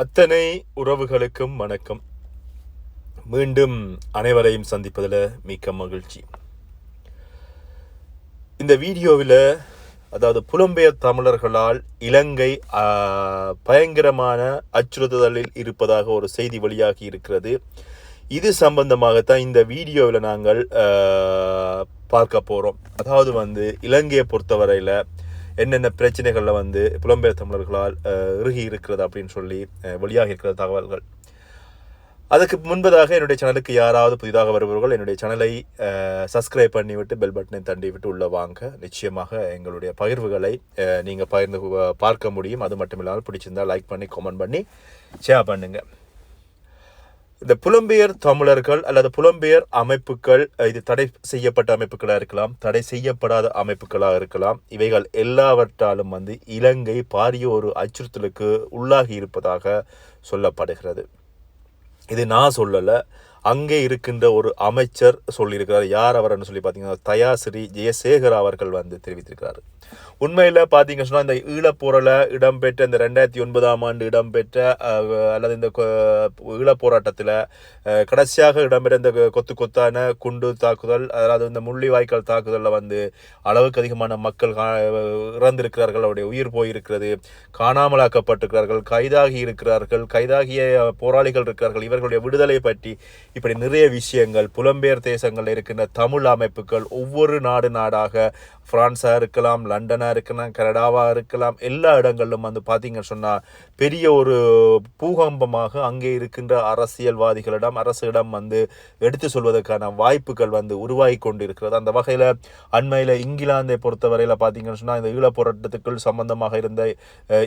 அத்தனை உறவுகளுக்கும் வணக்கம். மீண்டும் அனைவரையும் சந்திப்பதில் மிக்க மகிழ்ச்சி. இந்த வீடியோவில் அதாவது புலம்பெயர் தமிழர்களால் இலங்கை பயங்கரமான அச்சுறுத்துதலில் இருப்பதாக ஒரு செய்தி வெளியாகி இருக்கிறது. இது சம்பந்தமாகத்தான் இந்த வீடியோவில் நாங்கள் பார்க்க போகிறோம் அதாவது வந்து இலங்கையை பொறுத்தவரையில் என்னென்ன பிரச்சனைகளில் வந்து புலம்பெயர் தமிழர்களால் இறுகி இருக்கிறது அப்படின்னு சொல்லி வெளியாக இருக்கிற தகவல்கள். அதுக்கு முன்பதாக என்னுடைய சேனலுக்கு யாராவது புதிதாக வருபவர்கள் என்னுடைய சேனலை சப்ஸ்கிரைப் பண்ணிவிட்டு பெல் பட்டனை தண்டி விட்டு உள்ளே வாங்க. நிச்சயமாக எங்களுடைய பகிர்வுகளை நீங்கள் பகிர்ந்து பார்க்க முடியும். அது மட்டும் இல்லாமல் பிடிச்சிருந்தால் லைக் பண்ணி கமெண்ட் பண்ணி ஷேர் பண்ணுங்கள் இந்த புலம்பெயர் தமிழர்கள் அல்லது புலம்பெயர் அமைப்புகள் இது தடை செய்யப்பட்ட அமைப்புகளாக இருக்கலாம் தடை செய்யப்படாத அமைப்புகளாக இருக்கலாம். இவைகள் எல்லாவற்றாலும் வந்து இலங்கை பாரிய ஒரு அச்சுறுத்தலுக்கு உள்ளாகி இருப்பதாக சொல்லப்படுகிறது. இது நான் சொல்லலை. அங்கே இருக்கின்ற ஒரு அமைச்சர் சொல்லியிருக்கிறார். யார் அவர்னு சொல்லி பார்த்தீங்கன்னா தயாசிறி ஜெயசேகர் அவர்கள் வந்து தெரிவித்திருக்கிறார். உண்மையில் பார்த்தீங்கன்னு சொன்னால் இந்த ஈழப்போரில் இடம்பெற்ற இந்த ரெண்டாயிரத்தி ஒன்பதாம் ஆண்டு இடம்பெற்ற அல்லது இந்த ஈழப்போராட்டத்தில் கடைசியாக இடம்பெற்ற இந்த கொத்து கொத்தான குண்டு தாக்குதல் அதாவது இந்த முள்ளிவாய்க்கால் தாக்குதலில் வந்து அளவுக்கு அதிகமான மக்கள் கா- இறந்திருக்கிறார்கள். அவருடைய உயிர் போயிருக்கிறது. காணாமலாக்கப்பட்டிருக்கிறார்கள். கைதாகி இருக்கிறார்கள். கைதாகிய போராளிகள் இருக்கிறார்கள். இவர்களுடைய விடுதலை பற்றி இப்படி நிறைய விஷயங்கள் புலம்பெயர் தேசங்களில் இருக்கின்ற தமிழ் அமைப்புகள் ஒவ்வொரு நாடு நாடாக பிரான்ஸாக இருக்கலாம் லண்டனாக இருக்கலாம் கனடாவாக இருக்கலாம் எல்லா இடங்களிலும் வந்து பார்த்தீங்கன்னு சொன்னால் பெரிய ஒரு பூகம்பமாக அங்கே இருக்கின்ற அரசியல்வாதிகளிடம் அரசிடம் வந்து எடுத்து சொல்வதற்கான வாய்ப்புகள் வந்து உருவாகி கொண்டிருக்கிறது. அந்த வகையில் அண்மையில் இங்கிலாந்தை பொறுத்தவரையில் பார்த்தீங்கன்னு சொன்னால் இந்த ஈழப்போராட்டத்துக்குள் சம்பந்தமாக இருந்த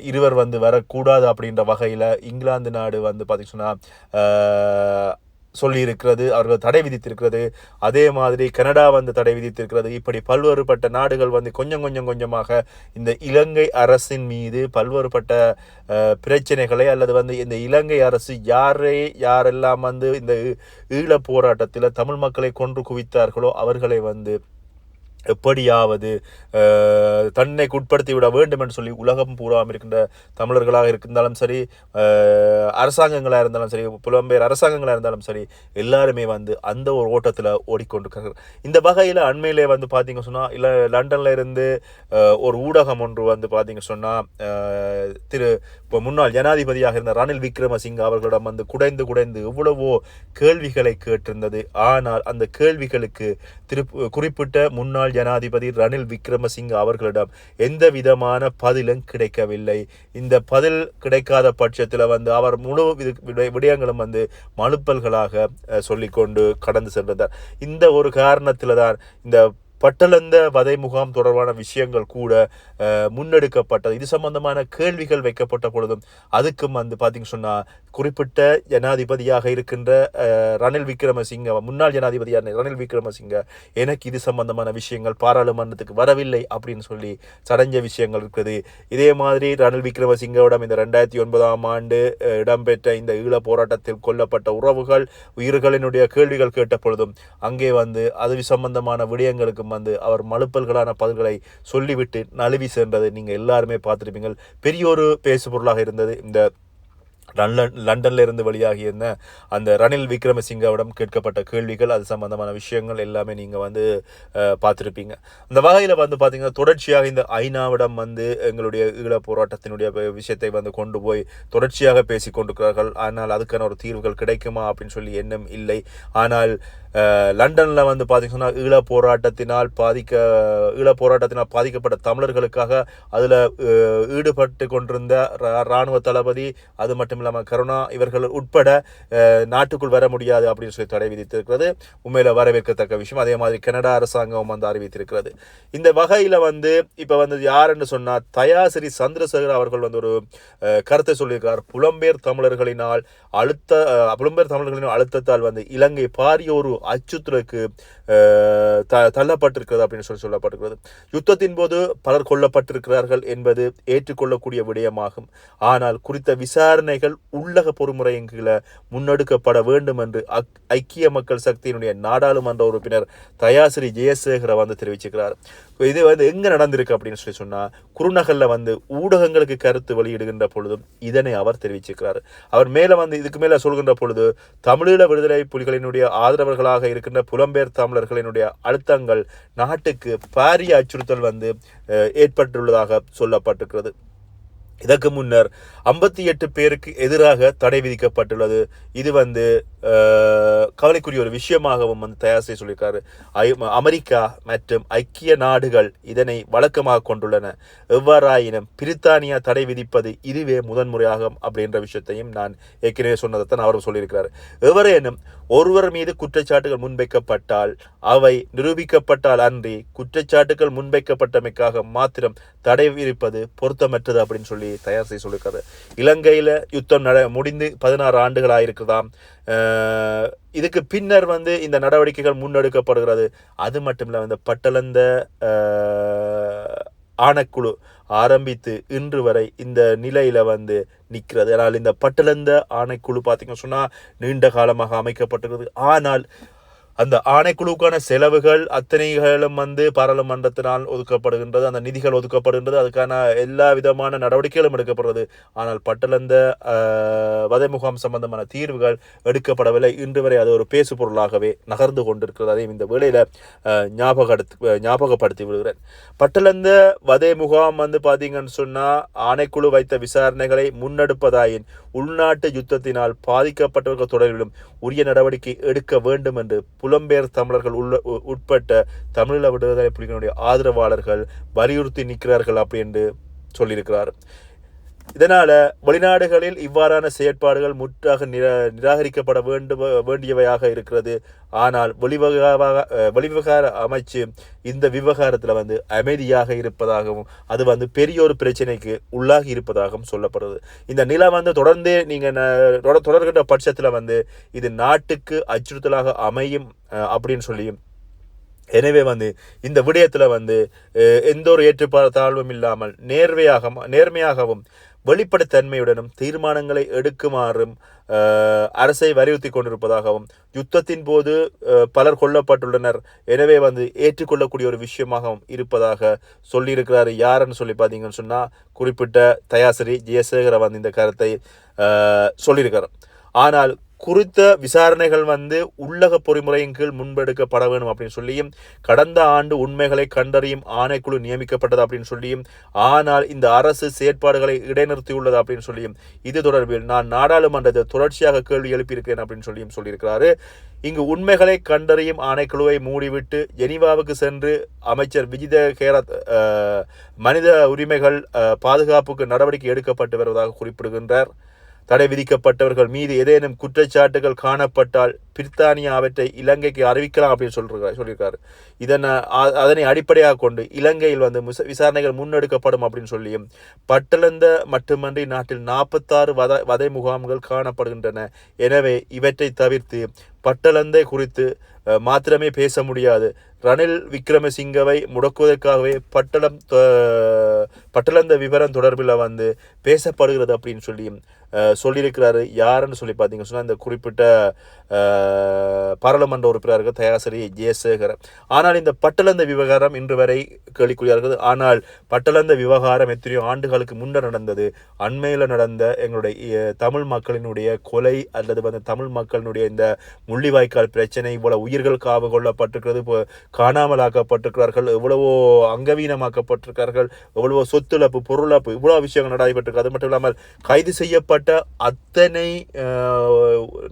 இருவர் வந்து வரக்கூடாது அப்படின்ற வகையில் இங்கிலாந்து நாடு வந்து பார்த்தீங்கன்னா சொல்லியிருக்கிறது அவர்கள் தடை விதித்திருக்கிறது. அதே மாதிரி கனடா வந்து தடை விதித்திருக்கிறது. இப்படி பல்வேறுபட்ட நாடுகள் வந்து கொஞ்சம் கொஞ்சம் கொஞ்சமாக இந்த இலங்கை அரசின் மீது பல்வேறுபட்ட பிரச்சனைகளை அல்லது வந்து இந்த இலங்கை அரசு யாரை யாரெல்லாம் வந்து இந்த ஈ- ஈழப் போராட்டத்தில் தமிழ் மக்களை கொன்று குவித்தார்களோ அவர்களை வந்து எப்படியாவது தன்னை தன்னைக்கு உட்படுத்தி விட வேண்டும் என்று சொல்லி உலகம் பூராம் இருக்கின்ற தமிழர்களாக இருந்தாலும் சரி அரசாங்கங்களாக இருந்தாலும் சரி புலம்பெயர் அரசாங்கங்களாக இருந்தாலும் சரி எல்லாருமே வந்து அந்த ஒரு ஓட்டத்தில் ஓடிக்கொண்டிருக்கிறார்கள். இந்த வகையில் அண்மையிலே வந்து பார்த்தீங்க சொன்னால் இல்லை லண்டனில் இருந்து ஒரு ஊடகம் ஒன்று வந்து பார்த்தீங்க சொன்னால் திரு இப்போ முன்னாள் ஜனாதிபதியாக இருந்த ரணில் விக்ரமசிங்க அவர்களிடம் வந்து குடைந்து குடைந்து எவ்வளவோ கேள்விகளை கேட்டிருந்தது. ஆனால் அந்த கேள்விகளுக்கு திரு குறிப்பிட்ட முன்னாள் ஜனாதிபதி ரணில் விக்ரமசிங்க அவர்களிடம் எந்த விதமான பதிலும் கிடைக்கவில்லை. இந்த பதில் கிடைக்காத பட்சத்தில் வந்து அவர் முழு வித- விட- விடயங்களும் வந்து மனுப்பல்களாக சொல்லிக்கொண்டு கடந்து சென்றார் இந்த ஒரு காரணத்தில் தான் இந்த பட்டளந்த வதை முகாம் தொடர்பான விஷயங்கள் கூட முன்னெடுக்கப்பட்டது. இது சம்பந்தமான கேள்விகள் வைக்கப்பட்ட பொழுதும் அதுக்கும் வந்து பார்த்தீங்க சொன்னால் குறிப்பிட்ட ஜனாதிபதியாக இருக்கின்ற ரணில் விக்ரமசிங்க முன்னாள் ஜனாதிபதியான ரணில் விக்ரமசிங்க எனக்கு இது சம்பந்தமான விஷயங்கள் பாராளுமன்றத்துக்கு வரவில்லை அப்படின்னு சொல்லி சடஞ்ச விஷயங்கள் இருக்குது. இதே மாதிரி ரணில் விக்ரமசிங்கவிடம் இந்த ரெண்டாயிரத்தி ஒன்பதாம் ஆண்டு இடம்பெற்ற இந்த ஈழ போராட்டத்தில் கொல்லப்பட்ட உறவுகள் உயிர்களினுடைய கேள்விகள் கேட்ட பொழுதும் அங்கே வந்து அது சம்பந்தமான விடயங்களுக்கு வந்து அவர் மழுப்பல்களான பதில்களை சொல்லிவிட்டு நழுவி சென்றதை நீங்கள் எல்லாருமே பார்த்துருப்பீங்கள் பெரிய ஒரு பேசு பொருளாக இருந்தது. இந்த லண்டன் லண்டனில் இருந்து வெளியாகி இருந்த அந்த ரணில் விக்ரமசிங்கவிடம் கேட்கப்பட்ட கேள்விகள் அது சம்பந்தமான விஷயங்கள் எல்லாமே நீங்கள் வந்து பார்த்துருப்பீங்க. அந்த வகையில் வந்து பார்த்திங்கன்னா தொடர்ச்சியாக இந்த ஐநாவிடம் வந்து எங்களுடைய ஈழ போராட்டத்தினுடைய விஷயத்தை வந்து கொண்டு போய் தொடர்ச்சியாக பேசிக் கொண்டிருக்கிறார்கள். ஆனால் அதுக்கான ஒரு தீர்வுகள் கிடைக்குமா அப்படின்னு சொல்லி எண்ணம் இல்லை. ஆனால் லண்டனில் வந்து பாத்தீங்கன்னா ஈழ போராட்டத்தினால் பாதிக்க ஈழ போராட்டத்தினால் பாதிக்கப்பட்ட தமிழர்களுக்காக அதில் ஈடுபட்டு கொண்டிருந்த ரா- ராணுவ தளபதி அது மட்டும் இல்லாமல் கருணா இவர்கள் உட்பட நாட்டுக்குள் வர முடியாது அப்படின்னு சொல்லி தடை விதித்திருக்கிறது. உண்மையில் வரவேற்கத்தக்க விஷயம். அதே மாதிரி கனடா அரசாங்கம் வந்து அறிவித்திருக்கிறது. இந்த வகையில் வந்து இப்போ வந்து யாருன்னு சொன்னால் தயாசிரி சந்திரசேகர் அவர்கள் வந்து ஒரு கருத்தை சொல்லியிருக்கார். புலம்பெயர் தமிழர்களினால் அழுத்த புலம்பெயர் தமிழர்களின் அழுத்தத்தால் வந்து இலங்கை பாரிய ஒரு அச்சுறுத்தலுக்கு த- தள்ளப்பட்டிருக்கிறது அப்படின்னு சொல்லி சொல்லப்பட்டிருக்கிறது. யுத்தத்தின் போது பலர் கொல்லப்பட்டிருக்கிறார்கள் என்பது ஏற்றுக்கொள்ளக்கூடிய விடயமாகும். ஆனால் குறித்த விசாரணைகள் உள்ளக பொறுமுறையின் முன்னெடுக்கப்பட வேண்டும் என்று அக்- ஐக்கிய மக்கள் சக்தியினுடைய நாடாளுமன்ற உறுப்பினர் தயாசிரி ஜெயசேகர வந்து தெரிவிச்சிருக்கிறார். இது வந்து எங்க நடந்திருக்கு அப்படின்னு சொல்லி சொன்னா குருநகரில் வந்து ஊடகங்களுக்கு கருத்து வெளியிடுகின்ற பொழுதும் இதனை அவர் தெரிவிச்சிருக்கிறார். அவர் மேல வந்து இதுக்கு மேல சொல்கின்ற பொழுது தமிழீழ விடுதலை புலிகளினுடைய ஆதரவர்கள் தமிழர்களாக இருக்கின்ற புலம்பெயர் தமிழர்களினுடைய அழுத்தங்கள் நாட்டுக்கு பாரிய அச்சுறுத்தல் வந்து ஏற்பட்டுள்ளதாக சொல்லப்பட்டிருக்கிறது. இதற்கு முன்னர் ஐம்பத்தி எட்டு பேருக்கு எதிராக தடை விதிக்கப்பட்டுள்ளது. இது வந்து கவலைக்குரிய ஒரு விஷயமாகவும் வந்து தயார் செய்ய சொல்லியிருக்காரு. ஐ- அமெரிக்கா மற்றும் ஐக்கிய நாடுகள் இதனை வழக்கமாக கொண்டுள்ளன. எவ்வாறாயினும் பிரித்தானியா தடை விதிப்பது இதுவே முதன்முறையாகும் அப்படின்ற விஷயத்தையும் நான் ஏற்கனவே சொன்னதைத்தான் அவரும் சொல்லியிருக்கிறார். எவரேனும் ஒருவர் மீது குற்றச்சாட்டுகள் முன்வைக்கப்பட்டால் அவை நிரூபிக்கப்பட்டால் அன்றி குற்றச்சாட்டுகள் முன்வைக்கப்பட்டமைக்காக மாத்திரம் தடை விதிப்பது பொருத்தமற்றது அப்படின்னு சொல்லி தயார் செய்ய சொல்லியிருக்காரு. இலங்கையில் யுத்தம் நட முடிந்து பதினாறு ஆண்டுகள் ஆகிருக்குதாம் இதுக்கு பின்னர் வந்து இந்த நடவடிக்கைகள் முன்னெடுக்கப்படுகிறது. அது மட்டும் இல்ல இந்த பட்டளந்த ஆணைக்குழு ஆரம்பித்து இன்று வரை இந்த நிலையில் வந்து நிற்கிறது. ஆனால் இந்த பட்டளந்த ஆணைக்குழு பார்த்திங்க சொன்னால் நீண்ட காலமாக அமைக்கப்பட்டிருக்கிறது. ஆனால் அந்த ஆணைக்குழுவுக்கான செலவுகள் அத்தனைகளும் வந்து பாராளுமன்றத்தினால் ஒதுக்கப்படுகின்றது அந்த நிதிகள் ஒதுக்கப்படுகின்றது அதுக்கான எல்லா விதமான நடவடிக்கைகளும் எடுக்கப்படுறது ஆனால் பட்டலந்த வதை முகாம் சம்பந்தமான தீர்வுகள் எடுக்கப்படவில்லை. இன்று வரை அது ஒரு பேசு பொருளாகவே நகர்ந்து கொண்டிருக்கிறது. அதையும் இந்த வேளையில் ஆஹ், ஞாபகப்படுத்தி விடுகிறேன். பட்டலந்த வதை முகாம் வந்து பார்த்தீங்கன்னு சொன்னால் ஆணைக்குழு வைத்த விசாரணைகளை முன்னெடுப்பதாயின் உள்நாட்டு யுத்தத்தினால் பாதிக்கப்பட்டவர்கள் தொடர்பிலும் உரிய நடவடிக்கை எடுக்க வேண்டும் என்று புலம்பெயர் தமிழர்கள் உள்ள உட்பட்ட தமிழீழ விடுதலை புலிகளுடைய ஆதரவாளர்கள் வலியுறுத்தி நிற்கிறார்கள் அப்படி என்று சொல்லியிருக்கிறார். இதனால் வெளிநாடுகளில் இவ்வாறான செயற்பாடுகள் முற்றாக நிரா நிராகரிக்கப்பட வேண்டும் வேண்டியவையாக இருக்கிறது. ஆனால் வெளிவகார வெளிவிவகார அமைச்சு இந்த விவகாரத்தில் வந்து அமைதியாக இருப்பதாகவும் அது வந்து பெரிய ஒரு பிரச்சனைக்கு உள்ளாகி இருப்பதாகவும் சொல்லப்படுது. இந்த நிலை வந்து தொடர்ந்து நீங்கள் தொடர்கின்ற பட்சத்தில் வந்து இது நாட்டுக்கு அச்சுறுத்தலாக அமையும் அப்படின்னு சொல்லியும் எனவே வந்து இந்த விடயத்தில் வந்து எந்த ஒரு ஏற்றுத்தாழ்வும் இல்லாமல் நேர்மையாக நேர்மையாகவும் வெளிப்படைத்தன்மையுடனும் தீர்மானங்களை எடுக்குமாறும் அரசை வலியுறுத்தி கொண்டிருப்பதாகவும் யுத்தத்தின் போது பலர் கொல்லப்பட்டுள்ளனர். எனவே வந்து ஏற்றுக்கொள்ளக்கூடிய ஒரு விஷயமாகவும் இருப்பதாக சொல்லியிருக்கிறாரு. யாருன்னு சொல்லி பார்த்தீங்கன்னு சொன்னால் குறிப்பிட்ட தயாசிரி ஜெயசேகர வந்து இந்த கருத்தை சொல்லியிருக்கிறார் சொல்லியிருக்காரு. ஆனால் குறித்த விசாரணைகள் வந்து உள்ளக பொறிமுறையின் கீழ் முன்பெடுக்கப்பட வேண்டும் அப்படின்னு சொல்லியும் கடந்த ஆண்டு உண்மைகளை கண்டறியும் ஆணைக்குழு நியமிக்கப்பட்டது அப்படின்னு சொல்லியும் ஆனால் இந்த அரசு செயற்பாடுகளை இடைநிறுத்தியுள்ளது அப்படின்னு சொல்லியும் இது தொடர்பில் நான் நாடாளுமன்றத்தில் தொடர்ச்சியாக கேள்வி எழுப்பியிருக்கிறேன் அப்படின்னு சொல்லியும் சொல்லியிருக்கிறாரு. இங்கு உண்மைகளை கண்டறியும் ஆணைக்குழுவை மூடிவிட்டு ஜெனீவாவுக்கு சென்று அமைச்சர் விஜித கேரத் மனித உரிமைகள் பாதுகாப்புக்கு நடவடிக்கை எடுக்கப்பட்டு வருவதாக குறிப்பிடுகின்றார். தடை விதிக்கப்பட்டவர்கள் மீது ஏதேனும் குற்றச்சாட்டுகள் காணப்பட்டால் பிரித்தானியா அவற்றை இலங்கைக்கு அறிவிக்கலாம் அப்படின்னு சொல்றாரு சொல்லியிருக்காரு. இதனை அதனை அடிப்படையாக கொண்டு இலங்கையில் வந்து விசாரணைகள் முன்னெடுக்கப்படும் அப்படின்னு சொல்லியும் பட்டளந்த மட்டுமன்றி நாட்டில் நாற்பத்தாறு வத வதை முகாம்கள் காணப்படுகின்றன. எனவே இவற்றை தவிர்த்து பட்டளந்தை குறித்து மாத்திரமே பேச முடியாது. ரணில் விக்ரமசிங்கவை முடக்குவதற்காகவே பட்டளம் பட்டளந்த விவரம் தொடர்பில் வந்து பேசப்படுகிறது அப்படின்னு சொல்லி சொல்லியிருக்கிறாரு. யாருன்னு சொல்லி பார்த்தீங்க சொன்னால் இந்த குறிப்பிட்ட பாராளுமன்ற உறுப்பினர்கள் தயாசரி ஜெயசேகர். ஆனால் இந்த பட்டளந்த விவகாரம் இன்று வரை கேள்விக்குறியாக இருக்கிறது ஆனால் பட்டளந்த விவகாரம் எத்தனையோ ஆண்டுகளுக்கு முன்னர் நடந்தது. அண்மையில் நடந்த எங்களுடைய தமிழ் மக்களினுடைய கொலை அல்லது வந்து தமிழ் மக்களினுடைய இந்த முள்ளிவாய்க்கால் பிரச்சனை போல உயிர்கள் காவு கொள்ளப்பட்டிருக்கிறது. காணாமலாக்கப்பட்டிருக்கிறார்கள் எவ்வளவோ அங்கவீனமாக்கப்பட்டிருக்கிறார்கள் எவ்வளவோ சொத்துழப்பு பொருளப்பு இவ்வளோ விஷயங்கள் நடைபெற்றிருக்கு அது மட்டும் இல்லாமல் கைது செய்யப்பட்ட அத்தனை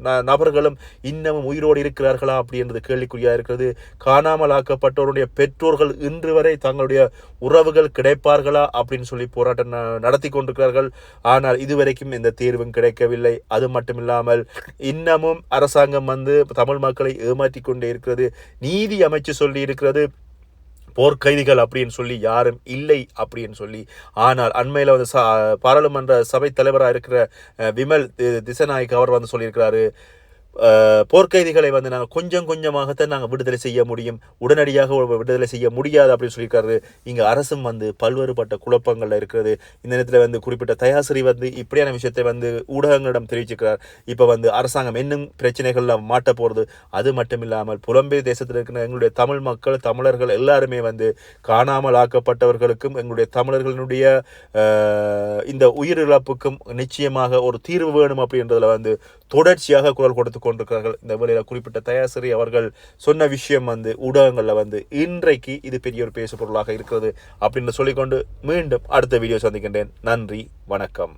ந- நபர்களும் இன்னமும் உயிரோடு இருக்கிறார்களா அப்படின்றது கேள்விக்குறியாக இருக்கிறது. காணாமலாக்கப்பட்டவருடைய பெற்றோர்கள் இன்று வரை தங்களுடைய உறவுகள் கிடைப்பார்களா அப்படின்னு சொல்லி போராட்டம் ந- நடத்தி கொண்டிருக்கிறார்கள். ஆனால் இதுவரைக்கும் இந்த தீர்வும் கிடைக்கவில்லை. அது மட்டும் இல்லாமல் இன்னமும் அரசாங்கம் வந்து தமிழ் மக்களை ஏமாற்றி கொண்டே இருக்கிறது. நீதி அமைச்சு சொல்லி இருக்கிறது போர்க்கைதிகள் அப்படின்னு சொல்லி யாரும் இல்லை அப்படின்னு சொல்லி. ஆனால் அண்மையில் வந்து ச- பாராளுமன்ற சபை தலைவராக இருக்கிற விமல் தி- திசநாயக் அவர் வந்து சொல்லியிருக்கிறாரு. போர்க்கைதிகளை வந்து நாங்கள் கொஞ்சம் கொஞ்சமாகத்தான் நாங்கள் விடுதலை செய்ய முடியும். உடனடியாக விடுதலை செய்ய முடியாது அப்படின்னு சொல்லியிருக்காரு. இங்கே அரசும் வந்து பல்வேறுபட்ட குழப்பங்களில் இருக்கிறது. இந்த நேரத்தில் வந்து குறிப்பிட்ட தயாசிரி வந்து இப்படியான விஷயத்தை வந்து ஊடகங்களிடம் தெரிவிச்சிருக்கிறார். இப்போ வந்து அரசாங்கம் இன்னும் பிரச்சனைகள்ல மாட்ட போகிறது அது மட்டும் இல்லாமல் புலம்பெயர் தேசத்தில் இருக்கிற எங்களுடைய தமிழ் மக்கள் தமிழர்கள் எல்லாருமே வந்து காணாமல் ஆக்கப்பட்டவர்களுக்கும் எங்களுடைய தமிழர்களுடைய இந்த உயிரிழப்புக்கும் நிச்சயமாக ஒரு தீர்வு வேணும் அப்படின்றதுல வந்து தொடர்ச்சியாக குரல் கொடுத்து கொண்டிருக்கிறார்கள். இந்த வேலையில் குறிப்பிட்ட தயாசிரி அவர்கள் சொன்ன விஷயம் வந்து ஊடகங்களில் வந்து இன்றைக்கு இது பெரிய ஒரு பேசு பொருளாக இருக்கிறது அப்படின்னு சொல்லிக்கொண்டு மீண்டும் அடுத்த வீடியோ சந்திக்கின்றேன். நன்றி வணக்கம்.